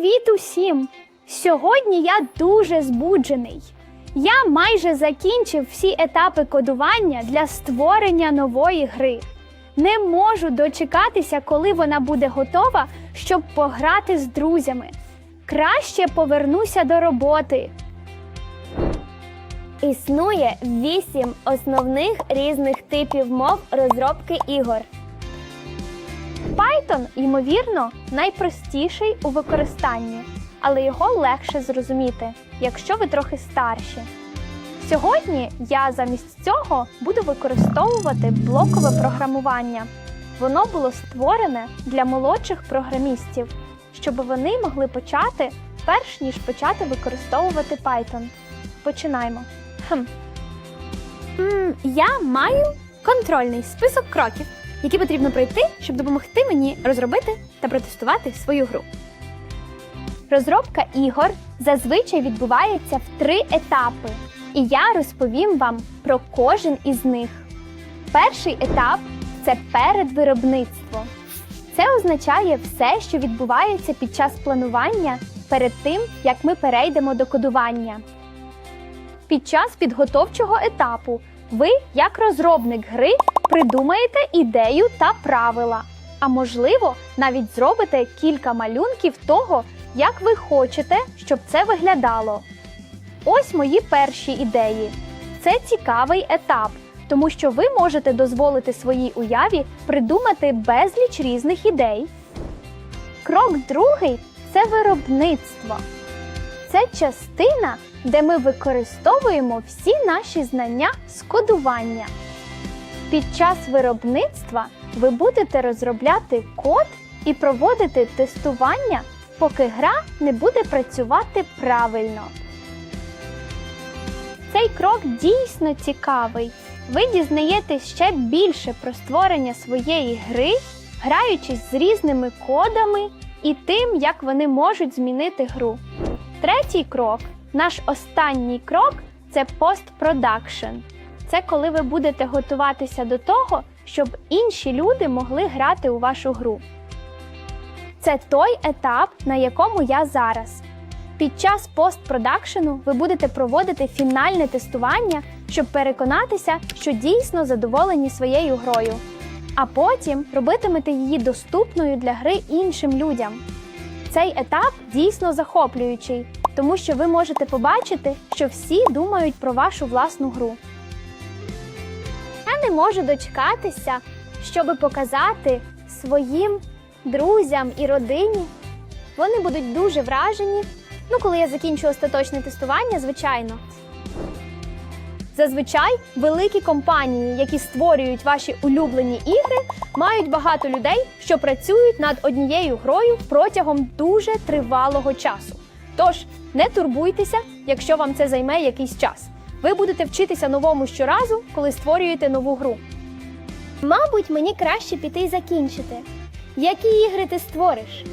Привіт усім! Сьогодні я дуже збуджений. Я майже закінчив всі етапи кодування для створення нової гри. Не можу дочекатися, коли вона буде готова, щоб пограти з друзями. Краще повернуся до роботи. Існує вісім основних різних типів мов розробки ігор. Python, ймовірно, найпростіший у використанні, але його легше зрозуміти, якщо ви трохи старші. Сьогодні я замість цього буду використовувати блокове програмування. Воно було створене для молодших програмістів, щоб вони могли почати перш ніж почати використовувати Python. Починаємо. Хм. Я маю контрольний список кроків, які потрібно пройти, щоб допомогти мені розробити та протестувати свою гру. Розробка ігор зазвичай відбувається в три етапи, і я розповім вам про кожен із них. Перший етап це передвиробництво. Це означає все, що відбувається під час планування перед тим, як ми перейдемо до кодування. Під час підготовчого етапу ви, як розробник гри, придумаєте ідею та правила, а можливо, навіть зробите кілька малюнків того, як ви хочете, щоб це виглядало. Ось мої перші ідеї. Це цікавий етап, тому що ви можете дозволити своїй уяві придумати безліч різних ідей. Крок другий це виробництво. Це частина, де ми використовуємо всі наші знання з кодування. Під час виробництва ви будете розробляти код і проводити тестування, поки гра не буде працювати правильно. Цей крок дійсно цікавий. Ви дізнаєтесь ще більше про створення своєї гри, граючись з різними кодами і тим, як вони можуть змінити гру. Третій крок, наш останній крок це постпродакшн. Це коли ви будете готуватися до того, щоб інші люди могли грати у вашу гру. Це той етап, на якому я зараз. Під час постпродакшену ви будете проводити фінальне тестування, щоб переконатися, що дійсно задоволені своєю грою. А потім робитимете її доступною для гри іншим людям. Цей етап дійсно захоплюючий, тому що ви можете побачити, що всі думають про вашу власну гру. Я не можу дочекатися, щоб показати своїм друзям і родині. Вони будуть дуже вражені. Ну, коли я закінчу остаточне тестування, звичайно. Зазвичай великі компанії, які створюють ваші улюблені ігри, мають багато людей, що працюють над однією грою протягом дуже тривалого часу. Тож не турбуйтеся, якщо вам це займе якийсь час. Ви будете вчитися новому щоразу, коли створюєте нову гру. Мабуть, мені краще піти й закінчити. Які ігри ти створиш?